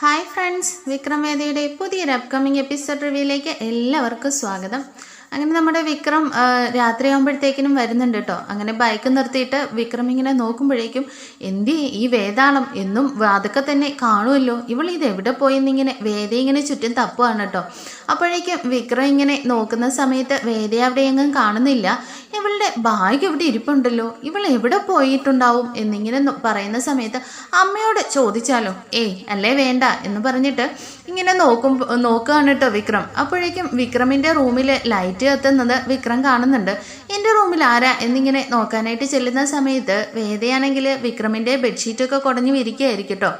Hi friends വിക്രമേദയുടെ പുതിയൊരു upcoming episode റിവ്യൂയിലേക്ക് എല്ലാവർക്കും സ്വാഗതം. അങ്ങനെ നമ്മുടെ വിക്രം രാത്രിയാകുമ്പോഴത്തേക്കിനും വരുന്നുണ്ട് കേട്ടോ അങ്ങനെ ബൈക്ക് നിർത്തിയിട്ട് വിക്രം ഇങ്ങനെ നോക്കുമ്പോഴേക്കും എന്തി ഈ വേതാളം എന്നും അതൊക്കെ തന്നെ കാണുമല്ലോ. ഇവൾ ഇത് എവിടെ പോയെന്നിങ്ങനെ വേദ ഇങ്ങനെ ചുറ്റും തപ്പുകയാണ് കേട്ടോ അപ്പോഴേക്കും വിക്രം ഇങ്ങനെ നോക്കുന്ന സമയത്ത് വേദ അവിടെ എങ്ങും കാണുന്നില്ല. ഇവളുടെ ബാഗ് ഇവിടെ ഇരിപ്പുണ്ടല്ലോ. ഇവൾ എവിടെ പോയിട്ടുണ്ടാവും എന്നിങ്ങനെ പറയുന്ന സമയത്ത് അമ്മയോട് ചോദിച്ചാലോ? ഏയ് അല്ലേ വേണ്ട എന്ന് പറഞ്ഞിട്ട് ഇങ്ങനെ നോക്കും നോക്കുകയാണ് കേട്ടോ വിക്രം. അപ്പോഴേക്കും വിക്രമിന്റെ റൂമിൽ ലൈറ്റ് കത്തുന്നത് വിക്രം കാണുന്നുണ്ട്. എന്റെ റൂമിൽ ആരാ? എന്നിങ്ങനെ നോക്കാനായിട്ട് ചെല്ലുന്ന സമയത്ത് വേദയാണെങ്കിൽ വിക്രമിന്റെ ബെഡ്ഷീറ്റൊക്കെ കുടഞ്ഞു വിരിക്കുകയായിരിക്കും കേട്ടോ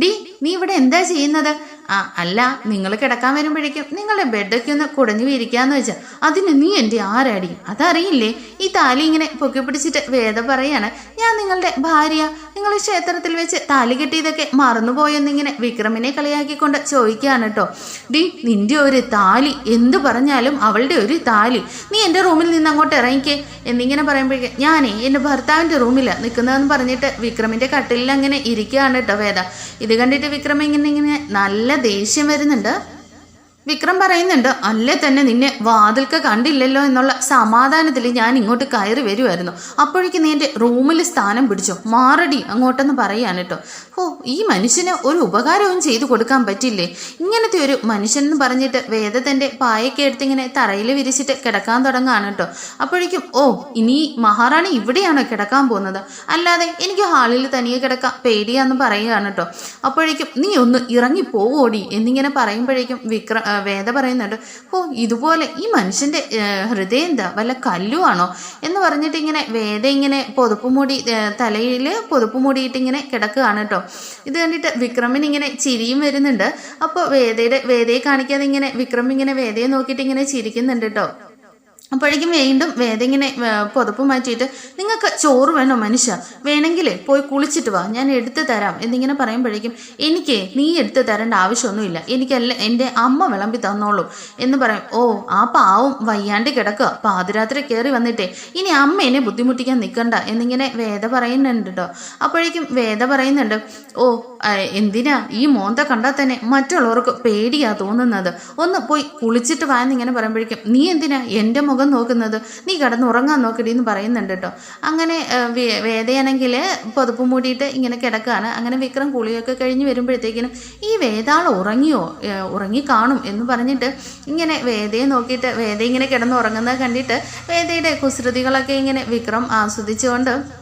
ഡി നീ ഇവിടെ എന്താ ചെയ്യുന്നത്? ആ അല്ല നിങ്ങൾ കിടക്കാൻ വരുമ്പോഴേക്കും നിങ്ങളുടെ ബെഡൊക്കെ ഒന്ന് കുടഞ്ഞു വീരിക്കാന്ന് വെച്ചാൽ അതിന് നീ എന്റെ ആരാടി? അതറിയില്ലേ? ഈ താലി ഇങ്ങനെ പൊക്കി പിടിച്ചിട്ട് വേദ പറയാണ് ഞാൻ നിങ്ങളുടെ ഭാര്യ. നിങ്ങൾ ക്ഷേത്രത്തിൽ വെച്ച് താലി കെട്ടിയതൊക്കെ മറന്നുപോയെന്നിങ്ങനെ വിക്രമിനെ കളിയാക്കിക്കൊണ്ട് ചോദിക്കുകയാണ് കേട്ടോ ഡി നിന്റെ ഒരു താലി. എന്ത് പറഞ്ഞാലും അവളുടെ ഒരു താലി. നീ എന്റെ റൂമിൽ നിന്ന് അങ്ങോട്ട് ഇറങ്ങിക്കേ. എന്നിങ്ങനെ പറയുമ്പോഴേക്കും ഞാനേ എന്റെ ഭർത്താവിന്റെ റൂമിലാണ് നിൽക്കുന്നതെന്ന് പറഞ്ഞിട്ട് വിക്രമിന്റെ കട്ടിലിൽ അങ്ങനെ ഇരിക്കുകയാണ് കേട്ടോ വേദ. ഇത് കണ്ടിട്ട് വിക്രം ഇങ്ങനെ ഇങ്ങനെ നല്ല ദേഷ്യം വരുന്നുണ്ട്. വിക്രം പറയുന്നുണ്ട് അല്ലേ തന്നെ നിന്നെ വാതിൽക്ക് കണ്ടില്ലല്ലോ എന്നുള്ള സമാധാനത്തിൽ ഞാൻ ഇങ്ങോട്ട് കയറി വരുമായിരുന്നു അപ്പോഴേക്കും നീ എന്റെ റൂമിൽ സ്ഥാനം പിടിച്ചോ. മാറടി അങ്ങോട്ടെന്ന് പറയാണ് കേട്ടോ. ഓ ഈ മനുഷ്യന് ഒരു ഉപകാരവും ചെയ്തു കൊടുക്കാൻ പറ്റില്ലേ? ഇങ്ങനത്തെ ഒരു മനുഷ്യൻ എന്ന് പറഞ്ഞിട്ട് വേദത്തിന്റെ തന്റെ പായൊക്കെ എടുത്ത് ഇങ്ങനെ തറയിൽ വിരിച്ചിട്ട് കിടക്കാൻ തുടങ്ങുകയാണ് കേട്ടോ. അപ്പോഴേക്കും ഓ ഇനി മഹാറാണി ഇവിടെയാണോ കിടക്കാൻ പോകുന്നത്? അല്ലാതെ എനിക്ക് ഹാളിൽ തനിയെ കിടക്കാം പേടിയാന്ന് പറയുകയാണ് കേട്ടോ. അപ്പോഴേക്കും നീ ഒന്ന് ഇറങ്ങി പോവോടി എന്നിങ്ങനെ പറയുമ്പോഴേക്കും വിക്ര വേദ പറയുന്നുണ്ട് ഓ ഇതുപോലെ ഈ മനുഷ്യന്റെ ഹൃദയം എന്താ വല്ല കല്ലുവാണോ? എന്ന് പറഞ്ഞിട്ട് ഇങ്ങനെ വേദ ഇങ്ങനെ പൊതുപ്പ് മൂടി തലയിൽ പൊതുപ്പ് മൂടിയിട്ട് ഇങ്ങനെ കിടക്കുകയാണ് കേട്ടോ. ഇത് കണ്ടിട്ട് വിക്രമിന് ഇങ്ങനെ ചിരിയും വരുന്നുണ്ട്. അപ്പോൾ വേദയുടെ വേദയെ കാണിക്കാതെ ഇങ്ങനെ വിക്രം ഇങ്ങനെ വേദയെ നോക്കിയിട്ട് ഇങ്ങനെ ചിരിക്കുന്നുണ്ട് കേട്ടോ. അപ്പോഴേക്കും വീണ്ടും വേദ ഇങ്ങനെ ആ, പുതപ്പ് മാറ്റിയിട്ട് നിങ്ങൾക്ക് ചോറ് വേണോ മനുഷ്യ? വേണമെങ്കിലേ പോയി കുളിച്ചിട്ട് വാ. ഞാൻ എടുത്തു തരാം. എന്നിങ്ങനെ പറയുമ്പോഴേക്കും എനിക്ക് നീ എടുത്തു തരേണ്ട ആവശ്യമൊന്നുമില്ല. എനിക്കല്ല എന്റെ അമ്മ വിളമ്പി തന്നോളൂ. എന്ന് പറയും. ഓ ആ പാവും വയ്യാണ്ട് കിടക്കുക. പാതിരാത്രി കയറി വന്നിട്ടേ ഇനി അമ്മ എന്നെ ബുദ്ധിമുട്ടിക്കാൻ നിൽക്കണ്ട എന്നിങ്ങനെ വേദ പറയുന്നുണ്ട് കേട്ടോ അപ്പോഴേക്കും വേദ പറയുന്നുണ്ട് ഓ എന്തിനാ ഈ മോന്ത കണ്ടാൽ തന്നെ മറ്റുള്ളവർക്ക് പേടിയാ തോന്നുന്നത്. ഒന്ന് പോയി കുളിച്ചിട്ട് വാ എന്നിങ്ങനെ പറയുമ്പോഴേക്കും നീ എന്തിനാ എന്റെ മുഖം നോക്കുന്നത്. നീ കിടന്ന് ഉറങ്ങാൻ നോക്കടി എന്ന് പറയുന്നുണ്ട് കേട്ടോ അങ്ങനെ വേദയാണെങ്കിൽ പുതപ്പ് മൂടിയിട്ട് ഇങ്ങനെ കിടക്കുകയാണ് അങ്ങനെ വിക്രം കുളിയൊക്കെ കഴിഞ്ഞ് വരുമ്പോഴത്തേക്കിനും ഈ വേദാൾ ഉറങ്ങിയോ? ഉറങ്ങി കാണും എന്ന് പറഞ്ഞിട്ട് ഇങ്ങനെ വേദയെ നോക്കിയിട്ട് വേദ ഇങ്ങനെ കിടന്ന് ഉറങ്ങുന്നത് കണ്ടിട്ട് വേദയുടെ കുസൃതികളൊക്കെ ഇങ്ങനെ വിക്രം ആസ്വദിച്ചുകൊണ്ട്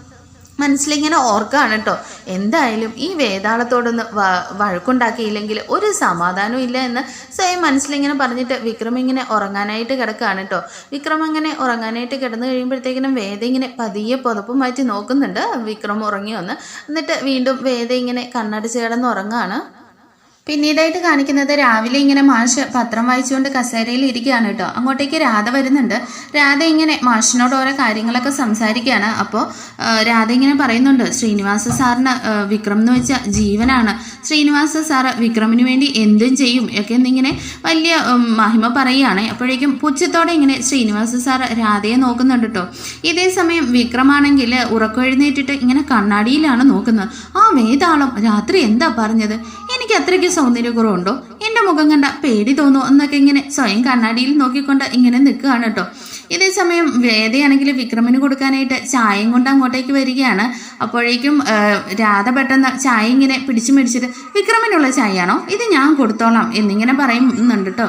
മനസ്സിലിങ്ങനെ ഓർക്കാണ് കേട്ടോ എന്തായാലും ഈ വേതാളത്തോടൊന്ന് വഴക്കുണ്ടാക്കിയില്ലെങ്കിൽ ഒരു സമാധാനവും ഇല്ല എന്ന് സ്വയം മനസ്സിലിങ്ങനെ പറഞ്ഞിട്ട് വിക്രം ഇങ്ങനെ ഉറങ്ങാനായിട്ട് കിടക്കുകയാണ് കേട്ടോ വിക്രം അങ്ങനെ ഉറങ്ങാനായിട്ട് കിടന്നു കഴിയുമ്പോഴത്തേക്കിനും വേദ ഇങ്ങനെ പതിയെ പുതപ്പ് മാറ്റി നോക്കുന്നുണ്ട്. വിക്രം ഉറങ്ങി വന്ന്. എന്നിട്ട് വീണ്ടും വേദ ഇങ്ങനെ കണ്ണടച്ച് കിടന്ന് ഉറങ്ങാണ്. പിന്നീടായിട്ട് കാണിക്കുന്നത് രാവിലെ ഇങ്ങനെ മാഷ് പത്രം വായിച്ചുകൊണ്ട് കസേരയിൽ ഇരിക്കുകയാണ് കേട്ടോ. അങ്ങോട്ടേക്ക് രാധ വരുന്നുണ്ട്. രാധ ഇങ്ങനെ മാഷിനോട് ഓരോ കാര്യങ്ങളൊക്കെ സംസാരിക്കുകയാണ്. അപ്പോൾ രാധ ഇങ്ങനെ പറയുന്നുണ്ട് ശ്രീനിവാസ സാറിന് വിക്രം എന്ന് വെച്ച ജീവനാണ്. ശ്രീനിവാസ സാറ് വിക്രമിന് വേണ്ടി എന്തും ചെയ്യും ഒക്കെ എന്നിങ്ങനെ വലിയ മഹിമ പറയുകയാണ്. അപ്പോഴേക്കും പുച്ഛത്തോടെ ഇങ്ങനെ ശ്രീനിവാസ സാർ രാധയെ നോക്കുന്നുണ്ട് കേട്ടോ. ഇതേ സമയം വിക്രമാണെങ്കിൽ ഉറക്കമെഴുന്നേറ്റിട്ട് ഇങ്ങനെ കണ്ണാടിയിലാണ് നോക്കുന്നത്. ആ വേതാളം രാത്രി എന്താ പറഞ്ഞത്? എനിക്ക് അത്രയ്ക്ക് സൗന്ദര്യക്കുറവുണ്ടോ എന്റെ മുഖം കണ്ട പേടി തോന്നോ എന്നൊക്കെ ഇങ്ങനെ സ്വയം കണ്ണാടിയിൽ നോക്കിക്കൊണ്ട് ഇങ്ങനെ നിൽക്കുകയാണ് കേട്ടോ. ഇതേ സമയം വേദയാണെങ്കിൽ വിക്രമിന് കൊടുക്കാനായിട്ട് ചായയും കൊണ്ട് അങ്ങോട്ടേക്ക് വരികയാണ്. അപ്പോഴേക്കും രാധ പെട്ടെന്ന് ചായ ഇങ്ങനെ പിടിച്ചു മേടിച്ചിട്ട് വിക്രമിനുള്ള ചായയാണോ? ഇത് ഞാൻ കൊടുത്തോളാം എന്നിങ്ങനെ പറയുന്നുണ്ട് കേട്ടോ.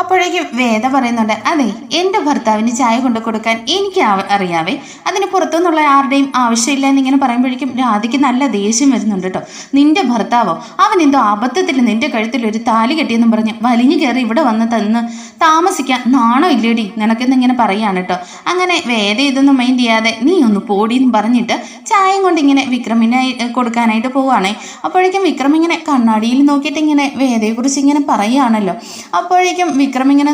അപ്പോഴേക്കും വേദ പറയുന്നുണ്ട് അതെ എന്റെ ഭർത്താവിന് ചായ കൊണ്ടു കൊടുക്കാൻ എനിക്ക് അറിയാവേ. അതിന് പുറത്തുനിന്നുള്ള ആരുടെയും ആവശ്യമില്ല എന്നിങ്ങനെ പറയുമ്പോഴേക്കും രാധയ്ക്ക് നല്ല ദേഷ്യം വരുന്നുണ്ട് കേട്ടോ നിന്റെ ഭർത്താവോ? അവൻ എന്തോ അബദ്ധത്തിൽ നിന്റെ കഴുത്തിൽ ഒരു താലി കെട്ടിയെന്നും പറഞ്ഞ് വലിഞ്ഞു കയറി ഇവിടെ വന്ന് തന്ന് താമസിക്കാൻ നാണോ ഇല്ലേടി? നിനക്കെന്നിങ്ങനെ പറയാണ് കേട്ടോ അങ്ങനെ വേദ ഇതൊന്നും മൈൻഡ് ചെയ്യാതെ നീ ഒന്ന് പോടിയെന്ന് പറഞ്ഞിട്ട് ചായയും കൊണ്ട് ഇങ്ങനെ വിക്രമിനെ ഏ, കൊടുക്കാനായിട്ട് പോവുകയാണേ അപ്പോഴേക്കും വിക്രം ഇങ്ങനെ കണ്ണാടിയിൽ നോക്കിയിട്ട് ഇങ്ങനെ വേദയെക്കുറിച്ച് ഇങ്ങനെ പറയുകയാണല്ലോ. അപ്പോഴേക്കും വിക്രം ഇങ്ങനെ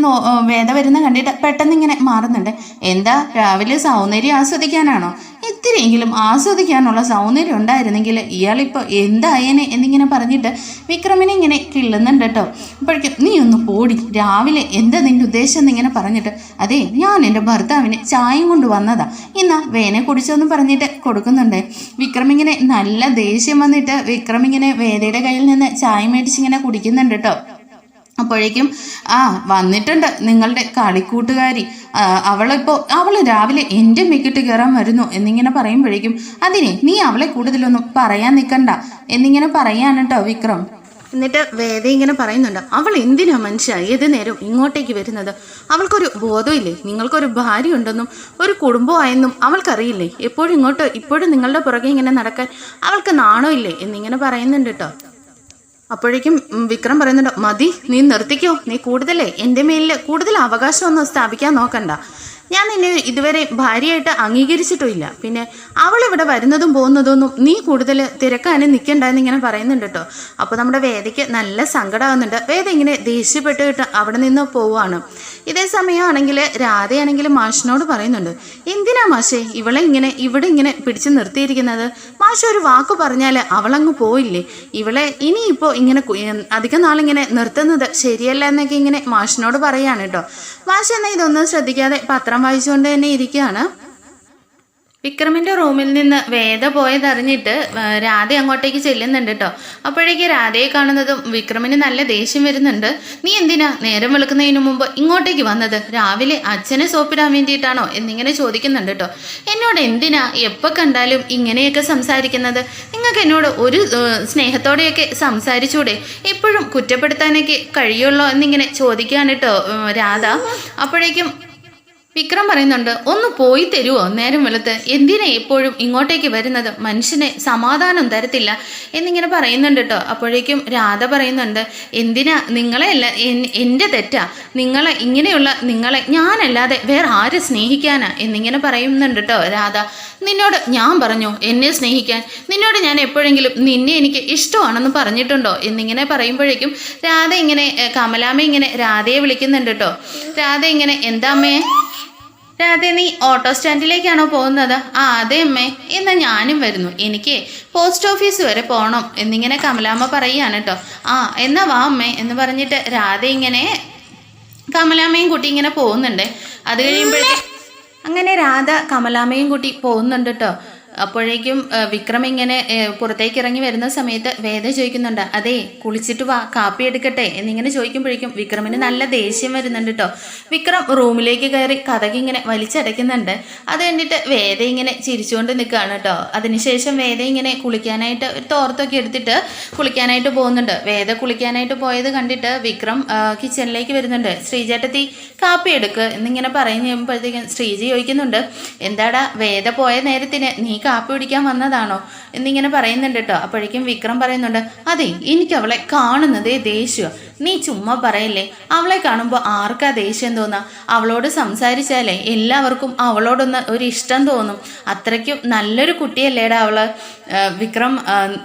വേദ വരുന്ന കണ്ടിട്ട് പെട്ടെന്ന് ഇങ്ങനെ മാറുന്നുണ്ട്. എന്താ രാവിലെ സൗന്ദര്യം ആസ്വദിക്കാനാണോ? ഇത്തിരിയെങ്കിലും ആസ്വദിക്കാനുള്ള സൗന്ദര്യം ഉണ്ടായിരുന്നെങ്കിൽ ഇയാളിപ്പോൾ എന്തായേനെ എന്നിങ്ങനെ പറഞ്ഞിട്ട് വിക്രമിനെ ഇങ്ങനെ കിള്ളുന്നുണ്ട് കേട്ടോ. അപ്പോഴേക്കും നീ ഒന്ന് പോടി. രാവിലെ എന്താ നിന്റെ ഉദ്ദേശം എന്നിങ്ങനെ പറഞ്ഞിട്ട്? അതെ ഞാൻ എന്റെ ഭർത്താവിന് ചായയും കൊണ്ട് വന്നതാ. ഇന്നാ വേനെ കുടിച്ചോന്ന് പറഞ്ഞിട്ട് കൊടുക്കുന്നുണ്ട്. വിക്രമിങ്ങനെ നല്ല ദേഷ്യം വന്നിട്ട് വിക്രമിങ്ങനെ വേദയുടെ കയ്യിൽ നിന്ന് ചായ മേടിച്ചിങ്ങനെ കുടിക്കുന്നുണ്ട് കേട്ടോ. അപ്പോഴേക്കും ആ വന്നിട്ടുണ്ട് നിങ്ങളുടെ കളിക്കൂട്ടുകാരി. അവളിപ്പോൾ അവൾ രാവിലെ എന്റെ മെക്കിട്ട് കയറാൻ വരുന്നു എന്നിങ്ങനെ പറയുമ്പോഴേക്കും അതിനെ നീ അവളെ കൂടുതലൊന്നും പറയാൻ നിൽക്കണ്ട എന്നിങ്ങനെ പറയാണ് കേട്ടോ വിക്രം. എന്നിട്ട് വേദ ഇങ്ങനെ പറയുന്നുണ്ട് അവൾ എന്തിനാ മനുഷ്യ ഏത് നേരം ഇങ്ങോട്ടേക്ക് വരുന്നത്? അവൾക്കൊരു ബോധമില്ലേ? നിങ്ങൾക്കൊരു ഭാര്യ ഉണ്ടെന്നും ഒരു കുടുംബമായെന്നും അവൾക്കറിയില്ലേ? എപ്പോഴും ഇങ്ങോട്ട് ഇപ്പോഴും നിങ്ങളുടെ പുറകെ ഇങ്ങനെ നടക്കാൻ അവൾക്ക് നാണമില്ലേ? എന്നിങ്ങനെ പറയുന്നുണ്ട് കേട്ടോ അപ്പോഴേക്കും വിക്രം പറയുന്നുണ്ട് മതി നീ നിർത്തിക്കോ നീ കൂടുതലേ എന്റെ മേലിൽ കൂടുതൽ അവകാശമൊന്നും സ്ഥാപിക്കാൻ നോക്കണ്ട. ഞാൻ നിന്നെ ഇതുവരെ ഭാര്യയായിട്ട് അംഗീകരിച്ചിട്ടുമില്ല. പിന്നെ അവൾ ഇവിടെ വരുന്നതും പോകുന്നതൊന്നും നീ കൂടുതൽ തിരക്കാനും നിൽക്കണ്ട എന്നിങ്ങനെ പറയുന്നുണ്ട് കേട്ടോ. അപ്പോൾ നമ്മുടെ വേദയ്ക്ക് നല്ല സങ്കടമാകുന്നുണ്ട് വേദ ഇങ്ങനെ ദേഷ്യപ്പെട്ട് കിട്ട് അവിടെ നിന്ന് പോവുകയാണ്. ഇതേ സമയമാണെങ്കിൽ രാധയാണെങ്കിൽ മാഷിനോട് പറയുന്നുണ്ട് എന്തിനാ മാഷേ ഇവളെ ഇങ്ങനെ ഇവിടെ ഇങ്ങനെ പിടിച്ചു നിർത്തിയിരിക്കുന്നത്? മാഷ ഒരു വാക്ക് പറഞ്ഞാൽ അവളങ്ങ് പോയില്ലേ ഇവളെ ഇനിയിപ്പോൾ ഇങ്ങനെ അധികം നാളിങ്ങനെ നിർത്തുന്നത് ശരിയല്ല എന്നൊക്കെ ഇങ്ങനെ മാഷിനോട് പറയുകയാണ് കേട്ടോ. മാഷ് എന്നാൽ ഇതൊന്നും ശ്രദ്ധിക്കാതെ പത്രം വായിച്ചുകൊണ്ട് തന്നെ ഇരിക്കുകയാണ്. വിക്രമിന്റെ റൂമിൽ നിന്ന് വേദ പോയതറിഞ്ഞിട്ട് രാധ അങ്ങോട്ടേക്ക് ചെല്ലുന്നുണ്ട് കേട്ടോ അപ്പോഴേക്ക് രാധയെ കാണുന്നതും വിക്രമിന് നല്ല ദേഷ്യം വരുന്നുണ്ട്. നീ എന്തിനാ നേരം വെളുക്കുന്നതിന് മുമ്പ് ഇങ്ങോട്ടേക്ക് വന്നത്? രാവിലെ അച്ഛനെ സോപ്പിടാൻ വേണ്ടിയിട്ടാണോ? എന്നിങ്ങനെ ചോദിക്കുന്നുണ്ട് കേട്ടോ എന്നോട് എന്തിനാ? എപ്പോൾ കണ്ടാലും ഇങ്ങനെയൊക്കെ സംസാരിക്കുന്നത്? നിങ്ങൾക്ക് എന്നോട് ഒരു സ്നേഹത്തോടെയൊക്കെ സംസാരിച്ചൂടെ? എപ്പോഴും കുറ്റപ്പെടുത്താനൊക്കെ കഴിയുള്ളോ? എന്നിങ്ങനെ ചോദിക്കുകയാണ് കേട്ടോ രാധ. അപ്പോഴേക്കും വിക്രം പറയുന്നുണ്ട് ഒന്ന് പോയി തരുമോ നേരം വെളുത്ത്. എന്തിനാ എപ്പോഴും ഇങ്ങോട്ടേക്ക് വരുന്നത്? മനുഷ്യനെ സമാധാനം തരത്തില്ല. എന്നിങ്ങനെ പറയുന്നുണ്ട് കേട്ടോ അപ്പോഴേക്കും രാധ പറയുന്നുണ്ട് എന്തിനാ? നിങ്ങളെ അല്ല എന്റെ തെറ്റാ. നിങ്ങളെ ഇങ്ങനെയുള്ള നിങ്ങളെ ഞാനല്ലാതെ വേറെ ആരെ സ്നേഹിക്കാനാ? എന്നിങ്ങനെ പറയുന്നുണ്ട് കേട്ടോ രാധ. നിന്നോട് ഞാൻ പറഞ്ഞു എന്നെ സ്നേഹിക്കാൻ. നിന്നോട് ഞാൻ എപ്പോഴെങ്കിലും നിന്നെ എനിക്ക് ഇഷ്ടമാണെന്ന് പറഞ്ഞിട്ടുണ്ടോ? എന്നിങ്ങനെ പറയുമ്പോഴേക്കും രാധ ഇങ്ങനെ കമലാമ്മ ഇങ്ങനെ രാധയെ വിളിക്കുന്നുണ്ട് കേട്ടോ രാധ ഇങ്ങനെ എന്താ അമ്മേ? രാധേ നീ ഓട്ടോ സ്റ്റാൻഡിലേക്കാണോ പോകുന്നത്? ആ അതെ അമ്മേ. എന്നാ ഞാനും വരുന്നു. എനിക്ക് പോസ്റ്റ് ഓഫീസ് വരെ പോകണം എന്നിങ്ങനെ കമലാമ്മ പറയുകയാണ് കേട്ടോ ആ എന്നാ വാ അമ്മേ എന്ന് പറഞ്ഞിട്ട് രാധ ഇങ്ങനെ കമലാമ്മയും കുട്ടി ഇങ്ങനെ പോകുന്നുണ്ട്. അത് കഴിയുമ്പോഴേ അങ്ങനെ രാധ കമലാമ്മയും കുട്ടി പോകുന്നുണ്ട് കേട്ടോ അപ്പോഴേക്കും വിക്രം ഇങ്ങനെ പുറത്തേക്ക് ഇറങ്ങി വരുന്ന സമയത്ത് വേദ ചോദിക്കുന്നുണ്ട് അതെ കുളിച്ചിട്ട് വാ കാപ്പി എടുക്കട്ടെ? എന്നിങ്ങനെ ചോദിക്കുമ്പോഴേക്കും വിക്രമിന് നല്ല ദേഷ്യം വരുന്നുണ്ട് കേട്ടോ വിക്രം റൂമിലേക്ക് കയറി കഥകി ഇങ്ങനെ വലിച്ചടയ്ക്കുന്നുണ്ട്. അത് കണ്ടിട്ട് വേദ ഇങ്ങനെ ചിരിച്ചുകൊണ്ട് നിൽക്കുകയാണ് കേട്ടോ അതിനുശേഷം വേദ ഇങ്ങനെ കുളിക്കാനായിട്ട് ഒരു തോർത്തൊക്കെ എടുത്തിട്ട് കുളിക്കാനായിട്ട് പോകുന്നുണ്ട്. വേദ കുളിക്കാനായിട്ട് പോയത് കണ്ടിട്ട് വിക്രം കിച്ചണിലേക്ക് വരുന്നുണ്ട്. ശ്രീചേട്ടത്തി കാപ്പി എടുക്ക് എന്നിങ്ങനെ പറയുമ്പോഴത്തേക്കും ശ്രീജി ചോദിക്കുന്നുണ്ട് എന്താടാ വേദ പോയ നേരത്തിന് നീ കാപ്പി പിടിക്കാൻ വന്നതാണോ? എന്നിങ്ങനെ പറയുന്നുണ്ട് കേട്ടോ അപ്പോഴേക്കും വിക്രം പറയുന്നുണ്ട് അതെ എനിക്ക് അവളെ കാണുന്നതേ ദേഷ്യം. നീ ചുമ്മാ പറയല്ലേ? അവളെ കാണുമ്പോൾ ആർക്കാ ദേഷ്യം തോന്നാ? അവളോട് സംസാരിച്ചാലേ എല്ലാവർക്കും അവളോടൊന്ന് ഒരു ഇഷ്ടം തോന്നും. അത്രയ്ക്കും നല്ലൊരു കുട്ടിയല്ലേടാ അവൾ. വിക്രം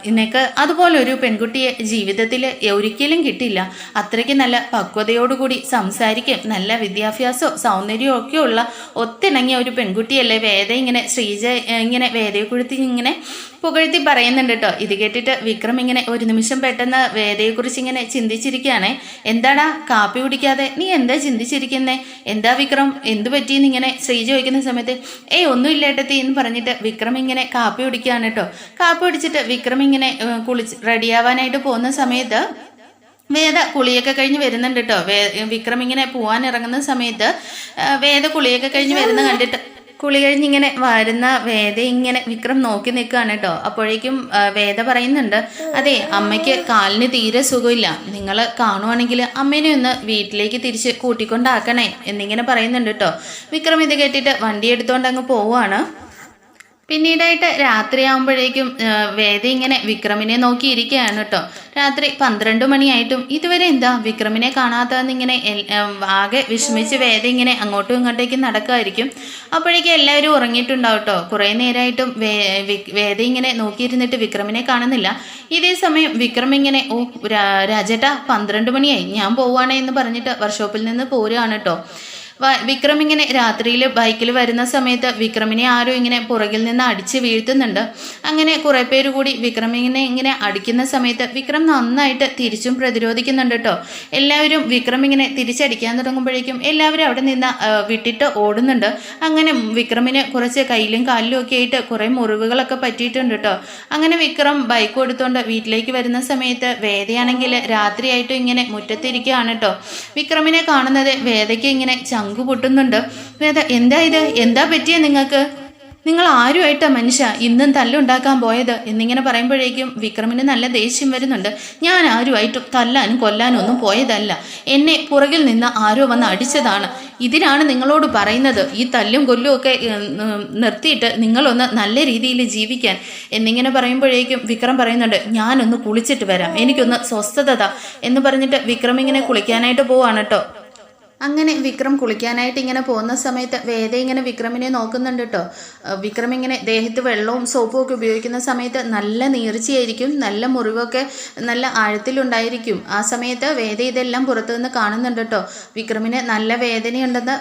നിനക്ക് അതുപോലെ ഒരു പെൺകുട്ടിയെ ജീവിതത്തിൽ ഒരിക്കലും കിട്ടില്ല അത്രയ്ക്ക് നല്ല പക്വതയോടുകൂടി സംസാരിക്കും. നല്ല വിദ്യാഭ്യാസവും സൗന്ദര്യവും ഒക്കെ ഉള്ള ഒത്തിണങ്ങിയ ഒരു പെൺകുട്ടിയല്ലേ വേദ ഇങ്ങനെ ശ്രീജ ഇങ്ങനെ വേദയെ കുഴുത്തി ഇങ്ങനെ പുകഴ്ത്തി പറയുന്നുണ്ട് കേട്ടോ ഇത് കേട്ടിട്ട് വിക്രം ഇങ്ങനെ ഒരു നിമിഷം പെട്ടെന്ന് വേദയെക്കുറിച്ച് ഇങ്ങനെ ചിന്തിച്ചിരിക്കുകയാണ്. എന്താടാ കാപ്പി കുടിക്കാതെ? നീ എന്താ ചിന്തിച്ചിരിക്കുന്നേ? എന്താ വിക്രം എന്തു പറ്റിയെന്ന് ഇങ്ങനെ ശ്രീജ ചോദിക്കുന്ന സമയത്ത് ഏയ് ഒന്നുമില്ല ഏട്ടത്തി എന്ന് പറഞ്ഞിട്ട് വിക്രം ഇങ്ങനെ കാപ്പി കുടിക്കുകയാണ് കേട്ടോ കാപ്പി കുടിച്ചിട്ട് വിക്രം ഇങ്ങനെ കുളിച്ച് റെഡിയാവാനായിട്ട് പോകുന്ന സമയത്ത് വേദ കുളിയൊക്കെ കഴിഞ്ഞ് വരുന്നുണ്ട് കേട്ടോ വേ വിക്രം ഇങ്ങനെ പോകാൻ ഇറങ്ങുന്ന സമയത്ത് വേദ കുളിയൊക്കെ കഴിഞ്ഞ് വരുന്ന കണ്ടിട്ട് കുളി കഴിഞ്ഞ് ഇങ്ങനെ വരുന്ന വേദ ഇങ്ങനെ വിക്രം നോക്കി നിൽക്കുകയാണ് കേട്ടോ. അപ്പോഴേക്കും വേദ പറയുന്നുണ്ട് അതെ അമ്മയ്ക്ക് കാലിന് തീരെ സുഖമില്ല. നിങ്ങൾ കാണുവാണെങ്കിൽ അമ്മേനെ ഒന്ന് വീട്ടിലേക്ക് തിരിച്ച് കൂട്ടിക്കൊണ്ടാക്കണേ എന്നിങ്ങനെ പറയുന്നുണ്ട് കേട്ടോ. വിക്രം ഇത് കേട്ടിട്ട് വണ്ടി എടുത്തുകൊണ്ട് അങ്ങ് പോവുകയാണ്. പിന്നീടായിട്ട് രാത്രിയാകുമ്പോഴേക്കും വേദ ഇങ്ങനെ വിക്രമിനെ നോക്കിയിരിക്കുകയാണ് കേട്ടോ. രാത്രി പന്ത്രണ്ട് മണിയായിട്ടും ഇതുവരെ എന്താ വിക്രമിനെ കാണാത്തതെന്നിങ്ങനെ ആകെ വിഷമിച്ച് വേദ ഇങ്ങനെ അങ്ങോട്ടും ഇങ്ങോട്ടേക്കും നടക്കുമായിരിക്കും. അപ്പോഴേക്കും എല്ലാവരും ഉറങ്ങിയിട്ടുണ്ടാവും കേട്ടോ. കുറേ നേരമായിട്ടും വേദ ഇങ്ങനെ നോക്കിയിരുന്നിട്ട് വിക്രമിനെ കാണുന്നില്ല. ഇതേ സമയം വിക്രം ഇങ്ങനെ ഓ രാജേട്ട പന്ത്രണ്ട് മണിയായി. ഞാൻ പോവുകയാണേ എന്ന് പറഞ്ഞിട്ട് വർക്ക്ഷോപ്പിൽ നിന്ന് പോരുകയാണ് കേട്ടോ. വിക്രം ഇങ്ങനെ രാത്രിയിൽ ബൈക്കിൽ വരുന്ന സമയത്ത് വിക്രമിനെ ആരോ ഇങ്ങനെ പുറകിൽ നിന്ന് അടിച്ച് വീഴ്ത്തുന്നുണ്ട്. അങ്ങനെ കുറേ പേര് കൂടി വിക്രമിനെ ഇങ്ങനെ അടിക്കുന്ന സമയത്ത് വിക്രം നന്നായിട്ട് തിരിച്ചും പ്രതിരോധിക്കുന്നുണ്ട് കേട്ടോ എല്ലാവരും വിക്രം ഇങ്ങനെ തിരിച്ചടിക്കാൻ തുടങ്ങുമ്പോഴേക്കും എല്ലാവരും അവിടെ നിന്ന് വിട്ടിട്ട് ഓടുന്നുണ്ട്. അങ്ങനെ വിക്രമിന് കുറച്ച് കയ്യിലും കാലിലും ഒക്കെ ആയിട്ട് കുറേ മുറിവുകളൊക്കെ പറ്റിയിട്ടുണ്ട് കേട്ടോ അങ്ങനെ വിക്രം ബൈക്ക് എടുത്തുകൊണ്ട് വീട്ടിലേക്ക് വരുന്ന സമയത്ത് വേദയാണെങ്കിൽ രാത്രിയായിട്ടും ഇങ്ങനെ മുറ്റത്തിരിക്കുകയാണ് കേട്ടോ വിക്രമിനെ കാണുന്നത് വേദയ്ക്ക് ഇങ്ങനെ ചങ്കു പൊട്ടുന്നുണ്ട്. വേദ എന്താ ഇത്? എന്താ പറ്റിയ നിങ്ങൾക്ക്? നിങ്ങൾ ആരുമായിട്ടാ മനുഷ്യ ഇന്നും തല്ലുണ്ടാക്കാൻ പോയത്? എന്നിങ്ങനെ പറയുമ്പോഴേക്കും വിക്രമിന് നല്ല ദേഷ്യം വരുന്നുണ്ട്. ഞാൻ ആരുമായിട്ടും തല്ലാനും കൊല്ലാനും ഒന്നും പോയതല്ല. എന്നെ പുറകിൽ നിന്ന് ആരോ വന്ന് അടിച്ചതാണ്. ഇതിനാണ് നിങ്ങളോട് പറയുന്നത്. ഈ തല്ലും കൊല്ലും ഒക്കെ നിർത്തിയിട്ട് നിങ്ങളൊന്ന് നല്ല രീതിയിൽ ജീവിക്കാൻ. എന്നിങ്ങനെ പറയുമ്പോഴേക്കും വിക്രം പറയുന്നുണ്ട് ഞാനൊന്ന് കുളിച്ചിട്ട് വരാം. എനിക്കൊന്ന് സ്വസ്ഥത എന്ന് പറഞ്ഞിട്ട് വിക്രം ഇങ്ങനെ കുളിക്കാനായിട്ട് പോവാണ് കേട്ടോ. അങ്ങനെ വിക്രം കുളിക്കാനായിട്ട് ഇങ്ങനെ പോകുന്ന സമയത്ത് വേദ ഇങ്ങനെ വിക്രമിനെ നോക്കുന്നുണ്ട് കേട്ടോ വിക്രം ഇങ്ങനെ ദേഹത്ത് വെള്ളവും സോപ്പും ഒക്കെ ഉപയോഗിക്കുന്ന സമയത്ത് നല്ല നീർച്ചയായിരിക്കും നല്ല മുറിവൊക്കെ നല്ല ആഴത്തിലുണ്ടായിരിക്കും. ആ സമയത്ത് വേദ ഇതെല്ലാം പുറത്തു നിന്ന് കാണുന്നുണ്ട് കേട്ടോ വിക്രമിന് നല്ല വേദനയുണ്ടെന്ന്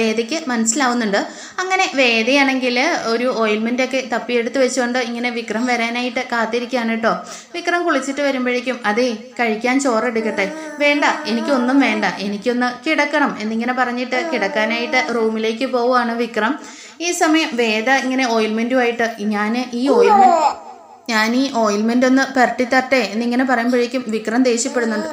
വേദയ്ക്ക് മനസ്സിലാവുന്നുണ്ട്. അങ്ങനെ വേദയാണെങ്കിൽ ഒരു ഓയിൽമെന്റ് ഒക്കെ തപ്പിയെടുത്ത് വെച്ചുകൊണ്ട് ഇങ്ങനെ വിക്രം വരാനായിട്ട് കാത്തിരിക്കുകയാണ് കേട്ടോ വിക്രം കുളിച്ചിട്ട് വരുമ്പോഴേക്കും അതേ കഴിക്കാൻ ചോറെടുക്കട്ടെ വേണ്ട എനിക്കൊന്നും വേണ്ട. എനിക്കൊന്ന് കിടക്കണം എന്നിങ്ങനെ പറഞ്ഞിട്ട് കിടക്കാനായിട്ട് റൂമിലേക്ക് പോവുകയാണ് വിക്രം. ഈ സമയം വേദ ഇങ്ങനെ ഓയിൽമെന്റുമായിട്ട് ഞാൻ ഈ ഓയിൽമെന്റ് ഞാൻ ഈ ഓയിൽമെന്റ് ഒന്ന് പുരട്ടി തരട്ടെ എന്നിങ്ങനെ പറയുമ്പോഴേക്കും വിക്രം ദേഷ്യപ്പെടുന്നുണ്ട്.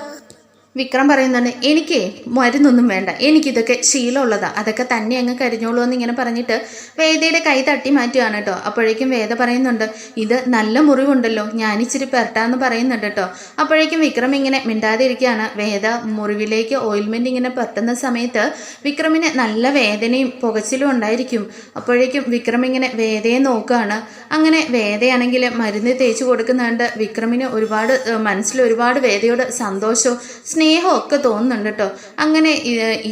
വിക്രം പറയുന്നുണ്ട് എനിക്ക് മരുന്നൊന്നും വേണ്ട. എനിക്കിതൊക്കെ ശീലമുള്ളതാ. അതൊക്കെ തന്നെ അങ്ങ് കരിഞ്ഞോളൂ എന്ന് ഇങ്ങനെ പറഞ്ഞിട്ട് വേദയുടെ കൈ തട്ടി മാറ്റുകയാണ് കേട്ടോ. അപ്പോഴേക്കും വേദ പറയുന്നുണ്ട് ഇത് നല്ല മുറിവുണ്ടല്ലോ. ഞാനിച്ചിരി പെരട്ടാന്ന് പറയുന്നുണ്ട് കേട്ടോ. അപ്പോഴേക്കും വിക്രം ഇങ്ങനെ മിണ്ടാതെ ഇരിക്കുകയാണ് വേദ മുറിവിലേക്ക് ഓയിൽമെന്റ് ഇങ്ങനെ പെരട്ടുന്ന സമയത്ത് വിക്രമിന് നല്ല വേദനയും പുകച്ചിലും ഉണ്ടായിരിക്കും. അപ്പോഴേക്കും വിക്രം ഇങ്ങനെ വേദയെ നോക്കുകയാണ്. അങ്ങനെ വേദയാണെങ്കിൽ മരുന്ന് തേച്ച് കൊടുക്കുന്നുണ്ട്. വിക്രമിന് ഒരുപാട് മനസ്സിൽ ഒരുപാട് വേദയോട് സന്തോഷവും സ്നേഹവും ഒക്കെ തോന്നുന്നുണ്ട് കേട്ടോ. അങ്ങനെ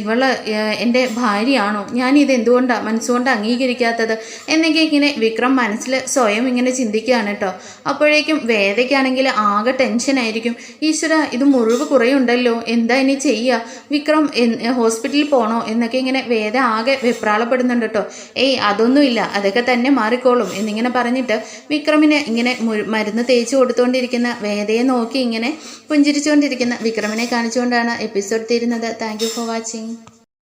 ഇവൾ എന്റെ ഭാര്യയാണോ? ഞാൻ ഇത് എന്തുകൊണ്ടാണ് മനസ്സുകൊണ്ട് അംഗീകരിക്കാത്തത്? എന്നൊക്കെ ഇങ്ങനെ വിക്രം മനസ്സിൽ സ്വയം ഇങ്ങനെ ചിന്തിക്കുകയാണ് കേട്ടോ. അപ്പോഴേക്കും വേദയ്ക്കാണെങ്കിൽ ആകെ ടെൻഷനായിരിക്കും ഈശ്വര ഇത് മുറിവ് കുറയുണ്ടല്ലോ. എന്താ ഇനി ചെയ്യുക വിക്രം ഹോസ്പിറ്റലിൽ പോണോ? എന്നൊക്കെ ഇങ്ങനെ വേദ ആകെ വെപ്രാളപ്പെടുന്നുണ്ട് കേട്ടോ. ഏയ് അതൊന്നുമില്ല. അതൊക്കെ തന്നെ മാറിക്കോളും. എന്നിങ്ങനെ പറഞ്ഞിട്ട് വിക്രമിനെ ഇങ്ങനെ മരുന്ന് തേച്ച് കൊടുത്തുകൊണ്ടിരിക്കുന്ന വേദയെ നോക്കി ഇങ്ങനെ പുഞ്ചിരിച്ചുകൊണ്ടിരിക്കുന്ന വിക്രമിനെ കാണിച്ചുകൊണ്ടാണ് എപ്പിസോഡ് തീരുന്നത്. Thank for watching